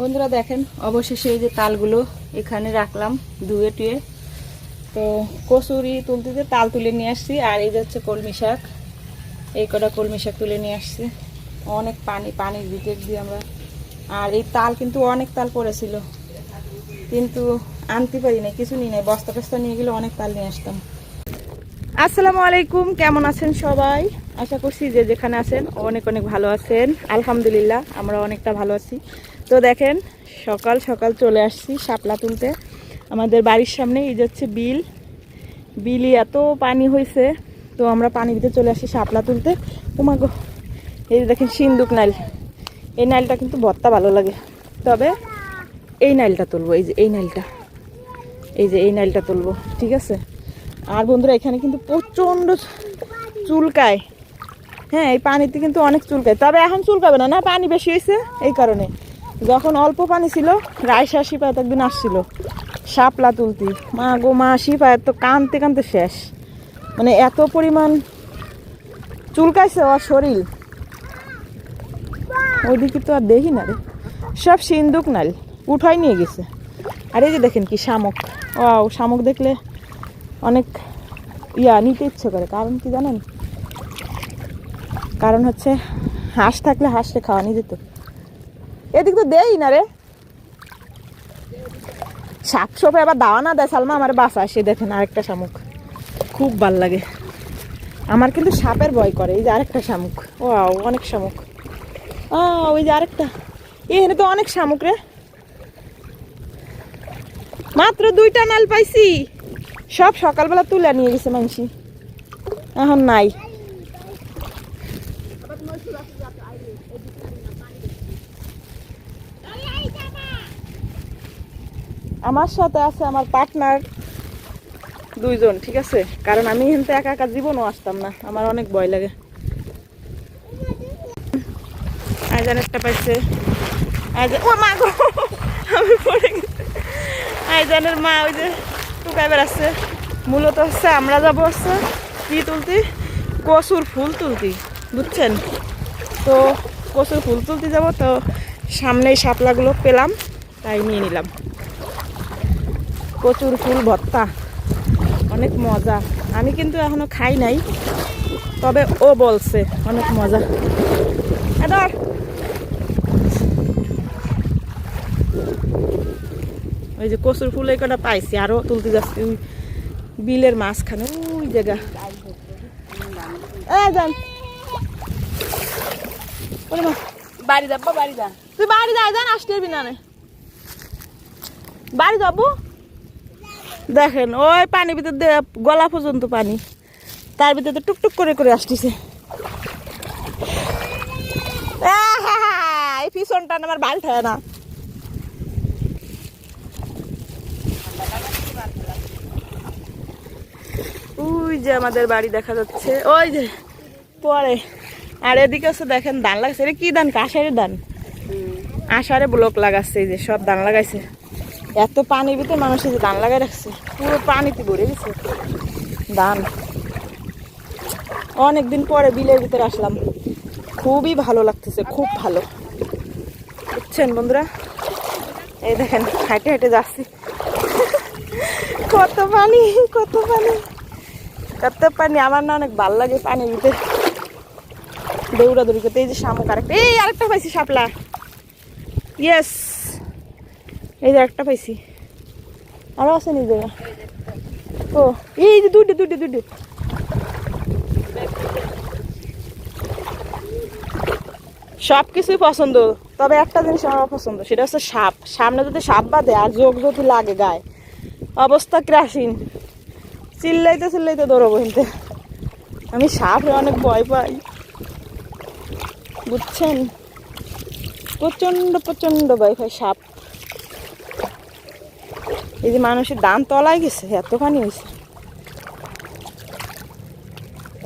বন্ধুরা দেখেন, অবশেষে এই যে তালগুলো এখানে রাখলাম, ধুয়ে টুয়ে। তো কচুরি তুলতে তাল তুলে নিয়ে আসছি, আর এই যে হচ্ছে কলমি শাক। এই কটা কলমি শাক তুলে নিয়ে আসছি। অনেক পানি, পানির ভিতর দিয়ে আমরা। আর এই তাল কিন্তু অনেক তাল পড়েছিল। কিন্তু আনতে পারি না কিছু নিয়ে নাই। বস্তা টস্তা নিয়ে গেলে অনেক তাল নিয়ে আসতাম। আসসালামু আলাইকুম, কেমন আছেন সবাই? আশা করছি যে যেখানে আছেন অনেক অনেক ভালো আছেন। আলহামদুলিল্লাহ, আমরা অনেকটা ভালো আছি। তো দেখেন, সকাল সকাল চলে আসছি শাপলা তুলতে। আমাদের বাড়ির সামনে এই যে হচ্ছে বিল। বিলি এত পানি হয়েছে তো আমরা পানির ভিতরে চলে আসি শাপলা তুলতে। তোমাকে এই দেখেন সিন্দুক নাইল। এই নাইলটা কিন্তু ভর্তা ভালো লাগে। তবে এই নাইলটা তুলবো, এই যে এই নাইলটা। এই যে এই নাইলটা তুলবো, ঠিক আছে? আর বন্ধুরা, এখানে কিন্তু প্রচণ্ড চুলকায়। হ্যাঁ এই পানিতে কিন্তু অনেক চুলকায়। তবে এখন চুলকাবে না না? পানি বেশি হয়েছে এই কারণে। যখন অল্প পানি ছিল রায়সা শিপায়ত একদিন আসছিল। শাপলা তুলতি। মা গো, মা শিপায়ত তো কানতে কানতে শেষ। মানে এত পরিমাণ চুলকাইছে ওর শরীর। ওইদিকে তো আর দেখি না রে। সব সিন্দুক নাল, উঠাই নিয়ে গেছে। আর এই যে দেখেন কি শামুক। ও শামুক দেখলে অনেক ইয়া, নিতে ইচ্ছে করে। কারণ কি জানেন? কারণ হচ্ছে হাঁস থাকলে হাঁসকে খাওয়ানি যেত। এদিক তো দেই না রে। শাক সোপে আবার দাওয়া না দেয়, সালমা আমার বাসা আসে দেখেন আরেকটা শামুক। খুব ভালো লাগে। আমার কিন্তু সাপের ভয় করে, এই যে আরেকটা শামুক। ও অনেক শামুক। ও ওই যে আরেকটা। এখানে তো অনেক শামুক রে। মাত্র দুইটা নাল পাইছি। সব সকালবেলা তুলে নিয়ে গেছে মানসি। এখন নাই। আমার সাথে আছে আমার পার্টনার দুইজন, ঠিক আছে? কারণ আমি কিন্তু একা একা জীবনও আসতাম না, আমার অনেক ভয় লাগে। আইজান একটা পাইছে। ও মা আমি পড়ে আইজানের মা ওই যে টুকাই বেড়াচ্ছে। মূলত হচ্ছে আমরা যাব হচ্ছে কি তুলতি? কচুর ফুল তুলতি, বুঝছেন? তো কচুর ফুল তুলতে যাব, তো সামনেই শাপলাগুলো পেলাম, তাই নিয়ে নিলাম। কচুর ফুল ভর্তা। অনেক মজা। আমি কিন্তু এখনও খাই নাই তবে ও বলছে অনেক মজা। এদার ওই যে কচুর ফুল এই কটা পাইছি আরও তুলতে যাচ্ছি। ওই বিলের মাঝখানে ওই জায়গা। যান বাড়ি যাব বাড়ি যা। তুই বাড়ি যাই যান আসতে না বাড়ি যাব? দেখেন ওই পানি ভিতর দিয়ে গলা পর্যন্ত পানি। তার ভিতরে তো টুকটুক করে করে আসতেছে। এই পিছনটা আমার বাল ঠায় না। ওই যে আমাদের বাড়ি দেখা যাচ্ছে। ওই যে পরে। আর এদিকে হচ্ছে দেখেন ধান লাগাচ্ছে এটা কি ধান? কাশারের ধান। আষাঢ়ে ব্লক লাগাচ্ছে এই যে সব ধান লাগাইছে। এত পানির ভিতরে মানুষ এই যে ধান লাগাই রাখছে, পুরো পানিতে ভরে গেছে। ধান। অনেকদিন পরে বিলের ভিতরে আসলাম। খুবই ভালো লাগতেছে, খুব ভালো। বুঝছেন বন্ধুরা? এই দেখেন, হাঁটে হেঁটে যাচ্ছি। কত পানি কত পানি। কত পানি, আমার না অনেক ভালো লাগে পানির ভিতরে। দৌড়াদৌড়ি করতে, এই যে শামুক আরেকটা এই আরেকটা পাইছি শাপলা। ইয়েস এই যে একটা পাইছি। আরও আছে নি জায়গা? ও, এই যে দুটো দুটো দুটো সব কিছুই পছন্দ, তবে একটা জিনিস আমার অপছন্দ সেটা হচ্ছে সাপ। সামনে যদি সাপ বাঁধে আর যোগ যদি লাগে গায়ে, অবস্থা ক্রাসিন। চিল্লাইতে চিল্লাইতে দৌড়বো কিন্তু। আমি সাপে অনেক ভয় পাই। বুঝছেন? প্রচণ্ড প্রচণ্ড ভয় পাই সাপ। এই যে মানুষের দান তলায় গেছে এত পানি হয়েছে।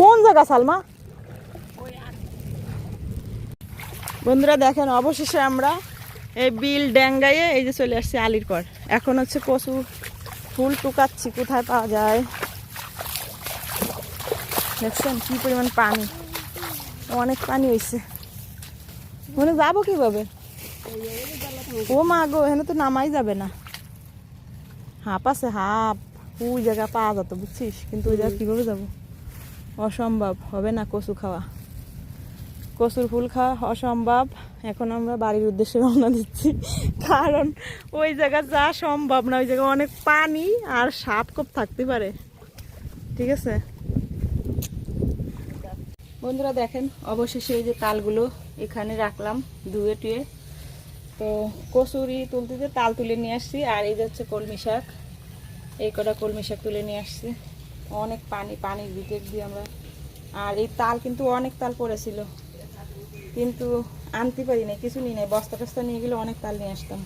কোন জায়গা, সালমা? বন্ধুরা দেখেন, অবশেষে আমরা এই বিল ড্যাঙ্গাইয়ে এই যে চলে আসছি আলির কর। এখন হচ্ছে কচু ফুল টুকাচ্ছি, কোথায় পাওয়া যায়? দেখছেন কি পরিমাণ পানি? অনেক পানি হয়েছে। মনে যাব কীভাবে? ও মা গো, এখানে তো নামাই যাবে না। হাঁপ আছে, হাঁপ। ওই জায়গা পাওয়া যেত, বুঝছিস? কিন্তু ওই জায়গা কীভাবে যাব? অসম্ভব, হবে না কচু খাওয়া। কচুর ফুল খাওয়া অসম্ভব। এখন আমরা বাড়ির উদ্দেশ্যে রওনা দিচ্ছি। কারণ ওই জায়গা যা সম্ভব না, ওই জায়গায় অনেক পানি আর সাপ কপ থাকতে পারে। ঠিক আছে? বন্ধুরা দেখেন, অবশেষে এই যে তালগুলো এখানে রাখলাম, ধুয়ে টুয়ে। তো কচুরি তুলতে যে তাল তুলে নিয়ে আসছি, আর এই যে হচ্ছে কলমি শাক। এই কটা কলমি শাক তুলে নিয়ে আসছি। অনেক পানি, পানির ভিতর দিয়ে আমরা। আর এই তাল কিন্তু অনেক তাল পড়েছিল। কিন্তু আনতে পারি না কিছু নিয়ে নাই। বস্তা টস্তা নিয়ে গেলে অনেক তাল নিয়ে আসতাম।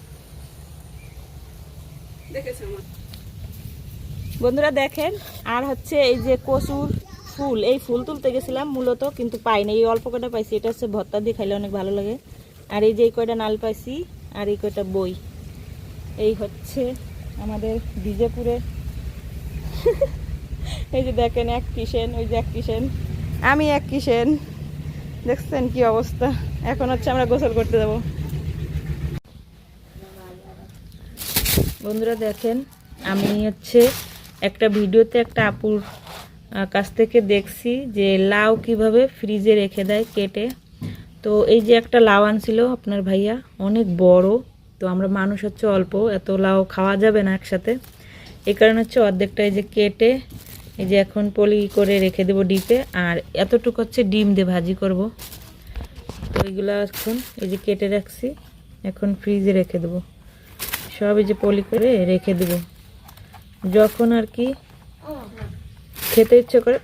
বন্ধুরা দেখেন, আর হচ্ছে এই যে কচুর ফুল, এই ফুল তুলতে গেছিলাম মূলত, কিন্তু পাইনি এই অল্প কটা পাইছি। এটা হচ্ছে ভর্তা দিয়ে খাইলে অনেক ভালো লাগে। আর এই যে এই কয়টা নাল পাইছি, আর এই কয়টা বই। এই হচ্ছে আমাদের বিজেপুরে এই যে দেখেন, এক কিষেন ওই যে এক কিষেন আমি এক কিষেন দেখছেন কি অবস্থা? এখন হচ্ছে আমরা গোসল করতে যাব। বন্ধুরা দেখেন, আমি হচ্ছে একটা ভিডিওতে একটা আপুর কাছ থেকে দেখছি যে লাউ কীভাবে ফ্রিজে রেখে দেয় কেটে। তো এই যে একটা লাউ আনছিল আপনার ভাইয়া, অনেক বড়, তো আমরা মানুষ হচ্ছে অল্প, এত লাউ খাওয়া যাবে না একসাথে। এই কারণে হচ্ছে অর্ধেকটা এই যে কেটে, এই যে এখন পলি করে রেখে দেবো ডিপে, আর এতটুকু হচ্ছে ডিম দিয়ে ভাজি করব। তো এইগুলো এখন এই যে কেটে রাখছি, এখন ফ্রিজে রেখে দেবো। সব এই যে পলি করে রেখে দেবো। যখন আর কি খেতে ইচ্ছে করে,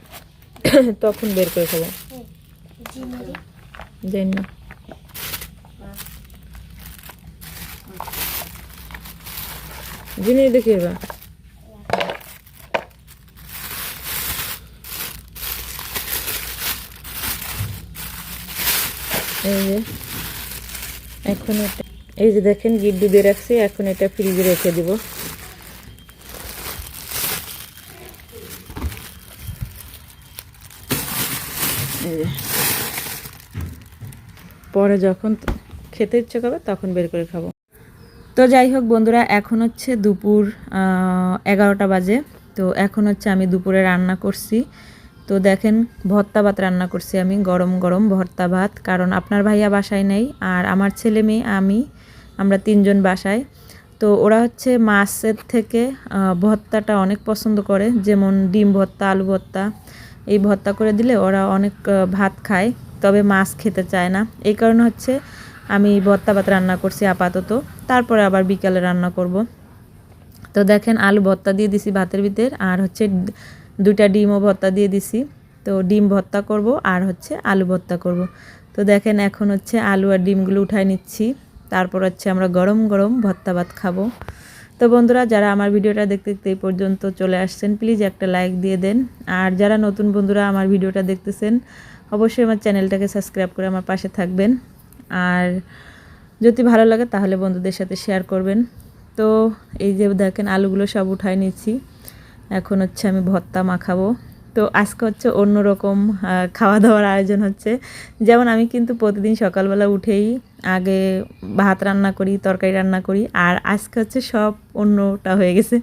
তখন বের করে খাব। জানি না জিনিস দেখি এবার। এই যে, এখন এটা এই যে দেখেন, গিড্ডু দিয়ে রাখছি, এখন এটা ফ্রিজে রেখে দিব। পরে যখন খেতে ইচ্ছে করবে তখন বের করে খাব। তো যাই হোক বন্ধুরা, এখন হচ্ছে দুপুর এগারোটা বাজে। তো এখন হচ্ছে আমি দুপুরে রান্না করছি। তো দেখেন ভর্তা ভাত রান্না করছি আমি, গরম গরম ভর্তা ভাত। কারণ আপনার ভাইয়া বাসায় নেই আর আমার ছেলে মেয়ে, আমি, আমরা তিনজন বাসায়। তো ওরা হচ্ছে মাছের থেকে ভর্তাটা অনেক পছন্দ করে। যেমন ডিম ভর্তা, আলু ভর্তা, এই ভর্তা করে দিলে ওরা অনেক ভাত খায়। তবে মাছ খেতে চায় না। এই কারণে হচ্ছে আমি ভর্তা ভাত রান্না করছি আপাতত। তারপরে আবার বিকালে রান্না করব। তো দেখেন আলু ভর্তা দিয়ে দিছি ভাতের ভিতর, আর হচ্ছে দুইটা ডিমও ভর্তা দিয়ে দিছি। তো ডিম ভর্তা করব আর হচ্ছে আলু ভর্তা করব। তো দেখেন এখন হচ্ছে আলু আর ডিমগুলো উঠাই নিচ্ছি। তারপর হচ্ছে আমরা গরম গরম ভর্তা ভাত খাব। তো বন্ধুরা, যারা আমার ভিডিওটা দেখতে দেখতে এই পর্যন্ত চলে আসছেন, প্লিজ একটা লাইক দিয়ে দেন। আর যারা নতুন বন্ধুরা আমার ভিডিওটা দেখতেছেন অবশ্যই আমার চ্যানেলটাকে সাবস্ক্রাইব করে আমার পাশে থাকবেন। আর যদি ভালো লাগে তাহলে বন্ধুদের সাথে শেয়ার করবেন। তো এই যে দেখেন আলুগুলো সব উঠাই নিচ্ছি। এখন হচ্ছে আমি ভর্তা মাখাবো। তো আজকে হচ্ছে অন্যরকম খাওয়া দাওয়ার আয়োজন হচ্ছে। যেমন আমি কিন্তু প্রতিদিন সকালবেলা উঠেই আগে ভাত রান্না করি, তরকারি রান্না করি, আর আজকে হচ্ছে সব অন্যটা হয়ে গেছে।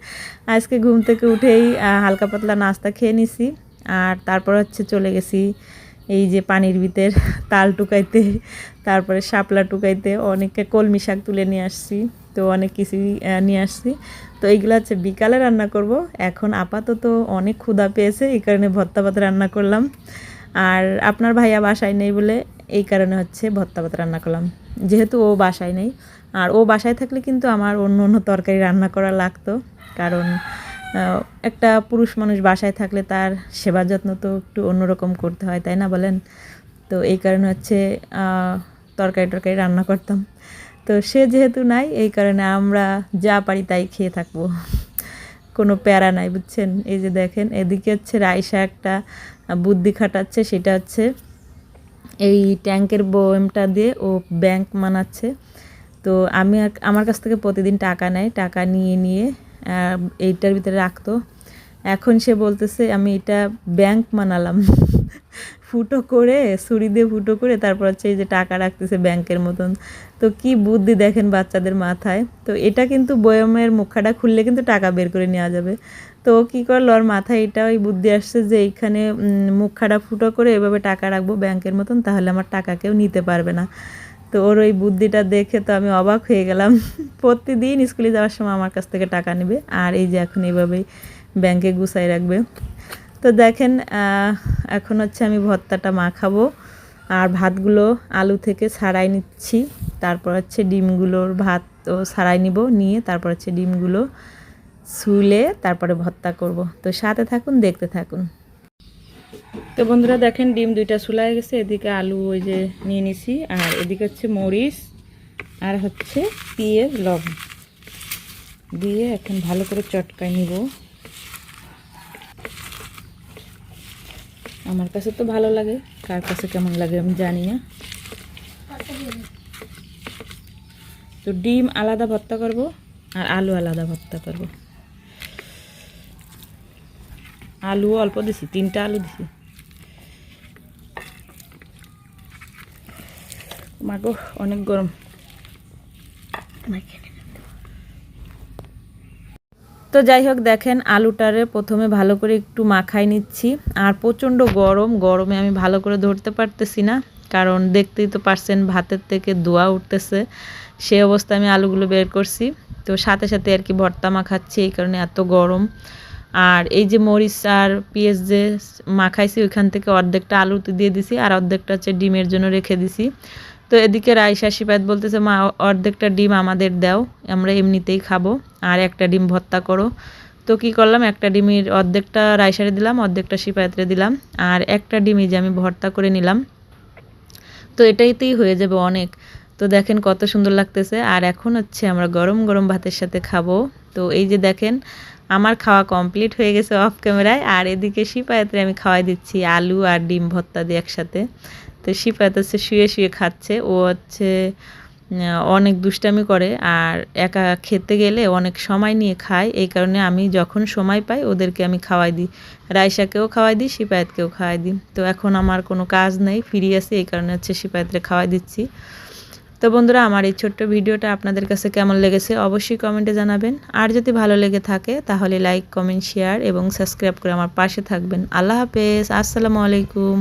আজকে ঘুম থেকে উঠেই হালকা পাতলা নাস্তা খেয়ে নিছি, আর তারপর হচ্ছে চলে গেছি এই যে পানির ভিতর তাল টুকাইতে, তারপরে শাপলা টুকাইতে অনেককে কলমি শাক তুলে নিয়ে আসছি, তো অনেক কিছুই নিয়ে আসছি। তো এইগুলো হচ্ছে বিকালে রান্না করব। এখন আপাতত অনেক ক্ষুধা পেয়েছে, এই কারণে ভর্তা ভাত রান্না করলাম। আর আপনার ভাইয়া বাসায় নেই বলে এই কারণে হচ্ছে ভর্তা ভাত রান্না করলাম। যেহেতু ও বাসায় নেই, আর ও বাসায় থাকলে কিন্তু আমার অন্য অন্য তরকারি রান্না করা লাগতো। কারণ একটা পুরুষ মানুষ বাসায় থাকলে তার সেবা যত্ন তো একটু অন্যরকম করতে হয়, তাই না বলেন? তো এই কারণে হচ্ছে তরকারি টরকারি রান্না করতাম। তো সে যেহেতু নাই, এই কারণে আমরা যা পারি তাই খেয়ে থাকব। কোনো প্যারা নাই, বুঝছেন? এই যে দেখেন, এদিকে হচ্ছে রাইসা একটা বুদ্ধি খাটাচ্ছে, সেটা হচ্ছে এই ট্যাঙ্কের বোয়েমটা দিয়ে ও ব্যাংক মানাচ্ছে। তো আমি আমার কাছ থেকে প্রতিদিন টাকা নেয়, টাকা নিয়ে নিয়ে এইটার ভিতরে রাখতো। এখন সে বলতেছে, আমি এটা ব্যাংক মানালাম ফুটো করে, ছুরি দিয়ে ফুটো করে তারপর হচ্ছে এই যে টাকা রাখতেছে ব্যাংকের মতন। তো কি বুদ্ধি দেখেন বাচ্চাদের মাথায়। তো এটা কিন্তু বয়মের মুখাটা খুললে কিন্তু টাকা বের করে নেওয়া যাবে। তো কী করল, ওর মাথায় এটা ওই বুদ্ধি আসছে যে এইখানে মুখাটা ফুটো করে এভাবে টাকা রাখব ব্যাংকের মতন, তাহলে আমার টাকা কেউ নিতে পারবে না। তো ওর ওই বুদ্ধিটা দেখে তো আমি অবাক হয়ে গেলাম। প্রতিদিন স্কুলে যাওয়ার সময় আমার কাছ থেকে টাকা নেবে আর এই যে এখন এইভাবেই ব্যাংকে গুছাই রাখবে। তো দেখেন এখন হচ্ছে আমি ভর্তাটা মাখাবো আর ভাতগুলো আলু থেকে ছাড়াই নিচ্ছি। তারপর হচ্ছে ডিমগুলোর ভাত ও ছাড়াই নিব, নিয়ে তারপর হচ্ছে ডিমগুলো ছুলে তারপরে ভর্তা করব। তো সাথে থাকুন, দেখতে থাকুন। তো বন্ধুরা দেখেন ডিম দুইটা চুলাই গেছে, এদিকে আলু ওই যে নিয়ে নিছি, আর এদিকে হচ্ছে মরিচ আর হচ্ছে পেঁয়াজ, লবণ। দিয়ে এখন ভালো করে চটকায় নিব। আমার কাছে তো ভালো লাগে, কার কাছে কেমন লাগে আমি জানি না। তো ডিম আলাদা ভর্তা করব আর আলু আলাদা ভর্তা করব। আলু অল্প দিছি, তিনটা আলু দিছি। মাগো, অনেক গরম। তো যাই হোক, দেখেন আলুটারে প্রথমে ভালো করে একটু মাখাই নিচ্ছি। আর প্রচণ্ড গরম, গরমে আমি ভালো করে ধরতে পারতেছি না, কারণ দেখতেই তো পারছেন ভাতের থেকে ধোয়া উঠতেছে। সে অবস্থায় আমি আলুগুলো বের করছি। তো সাথে সাথে আর কি ভর্তা মাখাচ্ছি, এই কারণে এত গরম। আর এই যে মরিচ আর পেঁয়াজ যে মাখাইছি, ওইখান থেকে অর্ধেকটা আলুতে দিয়ে দিছি আর অর্ধেকটা হচ্ছে ডিমের জন্য রেখে দিছি। তো এদিকে রাইসা শিপাত বলতেছে, মা, অর্ধেকটা ডিম আমাদের দাও, আমরা এমনিতেই খাব, আর একটা ডিম ভর্তা করো। তো কি করলাম, একটা ডিমের অর্ধেকটা রাইসারে দিলাম, অর্ধেকটা শিপায়াতরে দিলাম, আর একটা ডিমই যে আমি ভর্তা করে নিলাম। তো এটাইতেই হয়ে যাবে অনেক। তো দেখেন কত সুন্দর লাগতেছে, আর এখন হচ্ছে আমরা গরম গরম ভাতের সাথে খাব। তো এই যে দেখেন আমার খাওয়া কমপ্লিট হয়ে গেছে অফ ক্যামেরায় আর এদিকে শিপায়াত্রে আমি খাওয়াই দিচ্ছি আলু আর ডিম ভর্তা দিয়ে একসাথে। তো শিপায়াত হচ্ছে শুয়ে শুয়ে খাচ্ছে, ও হচ্ছে অনেক দুষ্টামি করে, আর একা খেতে গেলে অনেক সময় নিয়ে খায়। এই কারণে আমি যখন সময় পাই, ওদেরকে আমি খাওয়াই দিই। রাইসাকেও খাওয়াই দিই, শিপায়াতকেও খাওয়াই দিই। তো এখন আমার কোনো কাজ নেই, ফিরে আসি এই কারণে হচ্ছে শিপায়াতরে খাওয়াই দিচ্ছি। তো বন্ধুরা, আমার এই ছোট্ট ভিডিওটা আপনাদের কাছে কেমন লেগেছে অবশ্যই কমেন্টে জানাবেন। আর যদি ভালো লেগে থাকে, তাহলে লাইক, কমেন্ট, শেয়ার এবং সাবস্ক্রাইব করে আমার পাশে থাকবেন। আল্লাহ হাফেজ, আসসালামু আলাইকুম।